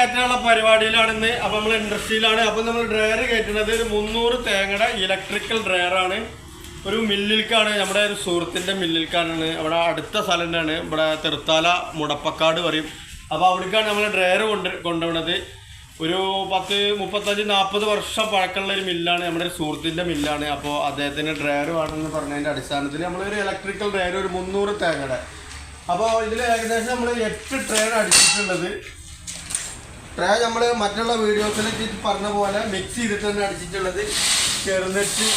കയറ്റാനുള്ള പരിപാടിയിലാണ് ഇന്ന് അപ്പൊ നമ്മൾ ഇൻഡസ്ട്രിയിലാണ്. അപ്പൊ നമ്മൾ ഡ്രയർ കയറ്റുന്നത് ഒരു മുന്നൂറ് തേങ്ങയുടെ ഇലക്ട്രിക്കൽ ഡ്രയർ ആണ് ഒരു മില്ലിൽക്കാണ്. നമ്മുടെ ഒരു സുഹൃത്തിന്റെ മില്ലിൽക്കാണ്. അവിടെ അടുത്ത സ്ഥലം തന്നെയാണ് ഇവിടെ തെറുത്താല മുടപ്പക്കാട് പറയും. അപ്പോൾ അവിടേക്കാണ് നമ്മൾ ഡ്രയർ കൊണ്ട് കൊണ്ടുപോണത്. ഒരു പത്ത് മുപ്പത്തഞ്ച് നാൽപ്പത് വർഷം പഴക്കമുള്ള ഒരു മില്ലാണ്. നമ്മുടെ ഒരു സുഹൃത്തിന്റെ മില്ലാണ്. അപ്പോൾ അദ്ദേഹത്തിന് ഡ്രയർ വേണമെന്ന് പറഞ്ഞതിന്റെ അടിസ്ഥാനത്തിൽ നമ്മളൊരു ഇലക്ട്രിക്കൽ ഡ്രയർ ഒരു മുന്നൂറ് തേങ്ങയുടെ. അപ്പോൾ ഇതിൽ ഏകദേശം നമ്മൾ എട്ട് ട്രെയിൻ അടിച്ചിട്ടുള്ളത്. ട്രേ നമ്മൾ മറ്റുള്ള വീഡിയോസിലൊക്കെ പറഞ്ഞ പോലെ മിക്സ് ചെയ്തിട്ട് തന്നെ അടിച്ചിട്ടുള്ളത് ചെറുനെറ്റ്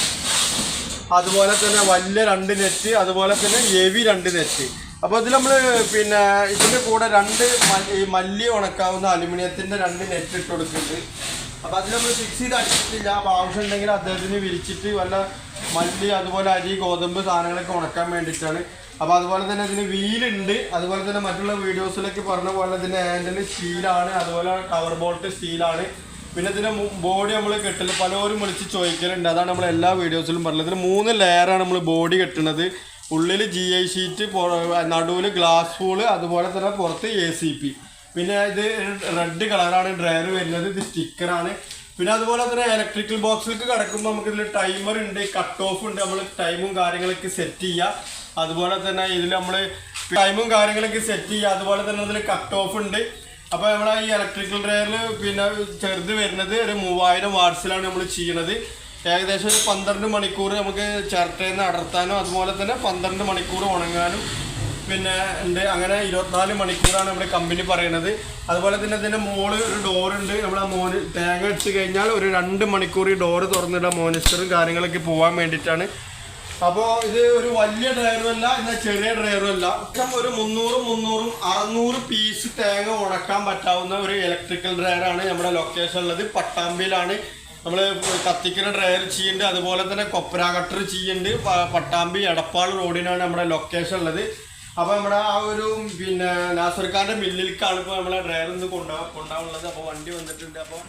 അതുപോലെ തന്നെ വലിയ രണ്ട് നെറ്റ് അതുപോലെ തന്നെ എവി രണ്ട് നെറ്റ്. അപ്പോൾ ഇതിൽ നമ്മൾ പിന്നെ ഇതിന്റെ കൂടെ രണ്ട് മല്ലി ഉണക്കാവുന്ന അലുമിനിയത്തിന്റെ രണ്ട് നെറ്റ് ഇട്ട് കൊടുക്കുന്നുണ്ട്. അപ്പോൾ അതിൽ നമ്മൾ ഫിക്സ് ചെയ്ത് അടിച്ചിട്ടില്ല. അപ്പോൾ ആവശ്യമുണ്ടെങ്കിൽ അദ്ദേഹത്തിന് വിരിച്ചിട്ട് വല്ല മല്ലി അതുപോലെ അരി ഗോതമ്പ് സാധനങ്ങളൊക്കെ ഉണക്കാൻ വേണ്ടിയിട്ടാണ്. അപ്പോൾ അതുപോലെ തന്നെ ഇതിന് വീലുണ്ട്. അതുപോലെ തന്നെ മറ്റുള്ള വീഡിയോസിലൊക്കെ പറഞ്ഞ പോലെ ഇതിന്റെ ഹാൻഡിൽ സ്റ്റീലാണ്. അതുപോലെ കവർ ബോൾട്ട് സ്റ്റീലാണ്. പിന്നെ ഇതിന്റെ ബോഡി നമ്മൾ കെട്ടില്ല പലരും വിളിച്ച് ചോദിക്കലുണ്ട്. അതാണ് നമ്മൾ എല്ലാ വീഡിയോസിലും പറഞ്ഞത്. ഇതിന് മൂന്ന് ലെയറാണ് നമ്മൾ ബോഡി കെട്ടുന്നത് ഉള്ളിൽ ജി ഐ ഷീറ്റ് നടുവിൽ ഗ്ലാസ് ഫൂൾ അതുപോലെ തന്നെ പുറത്ത് എ സി പി പിന്നെ ഇത് റെഡ് കളറാണ് ഡ്രയർ വരുന്നത്. ഇത് സ്റ്റിക്കറാണ് പിന്നെ അതുപോലെ തന്നെ ഇലക്ട്രിക്കൽ ബോക്സിലേക്ക് കിടക്കുമ്പോൾ നമുക്ക് ഇതിൽ ടൈമർ ഉണ്ട് കട്ട് ഓഫ് ഉണ്ട് നമ്മൾ ടൈമും കാര്യങ്ങളൊക്കെ സെറ്റ് ചെയ്യുക അതുപോലെ തന്നെ ഇതിൽ നമ്മൾ ടൈമും കാര്യങ്ങളൊക്കെ സെറ്റ് ചെയ്യുക അതുപോലെ തന്നെ ഇതിൽ കട്ട് ഓഫ് ഉണ്ട്. അപ്പോൾ നമ്മൾ ഈ ഇലക്ട്രിക്കൽ ഡ്രയറിൽ പിന്നെ ചെറുത് വരുന്നത് ഒരു മൂവായിരം വാട്സിലാണ് നമ്മൾ ചെയ്യണത്. ഏകദേശം ഒരു പന്ത്രണ്ട് മണിക്കൂർ നമുക്ക് ചിരട്ടയിൽ നിന്ന് അടർത്താനും അതുപോലെ തന്നെ പന്ത്രണ്ട് മണിക്കൂർ ഉണങ്ങാനും പിന്നെ ഉണ്ട്. അങ്ങനെ ഇരുപത്തിനാല് മണിക്കൂറാണ് നമ്മുടെ കമ്പനി പറയണത്. അതുപോലെ തന്നെ ഇതിന്റെ മോൾ ഒരു ഡോറുണ്ട് നമ്മളെ മോന് തേങ്ങ ഇട്ട് കഴിഞ്ഞാൽ ഒരു രണ്ട് മണിക്കൂർ ഈ ഡോറ് തുറന്നിടാം മോനിസ്റ്ററും കാര്യങ്ങളൊക്കെ പോകാൻ വേണ്ടിയിട്ടാണ്. അപ്പോൾ ഇത് ഒരു വലിയ ഡ്രൈവറും അല്ല എന്നാൽ ചെറിയ ഡ്രൈവറും അല്ല. ഒരു മുന്നൂറും മുന്നൂറും അറുന്നൂറ് പീസ് തേങ്ങ ഉണക്കാൻ പറ്റാവുന്ന ഒരു ഇലക്ട്രിക്കൽ ഡ്രയറാണ് നമ്മുടെ ലൊക്കേഷൻ ഉള്ളത്. പട്ടാമ്പിയിലാണ്. നമ്മൾ കത്തിക്കുന്ന ഡ്രയർ ചെയ്യുന്നുണ്ട് അതുപോലെ തന്നെ കൊപ്ര കട്ടർ ചെയ്യുന്നുണ്ട് പട്ടാമ്പി എടപ്പാൾ റോഡിനാണ് നമ്മുടെ ലൊക്കേഷൻ ഉള്ളത്. അപ്പോൾ നമ്മുടെ ആ ഒരു പിന്നെ നാസർക്കാരുടെ മില്ലിലേക്കാണ് ഇപ്പോൾ നമ്മളെ ഡ്രയർ ഇന്ന് കൊണ്ടുപോകാൻ കൊണ്ടുപോകാനുള്ളത് അപ്പോൾ വണ്ടി വന്നിട്ടുണ്ട്. അപ്പോൾ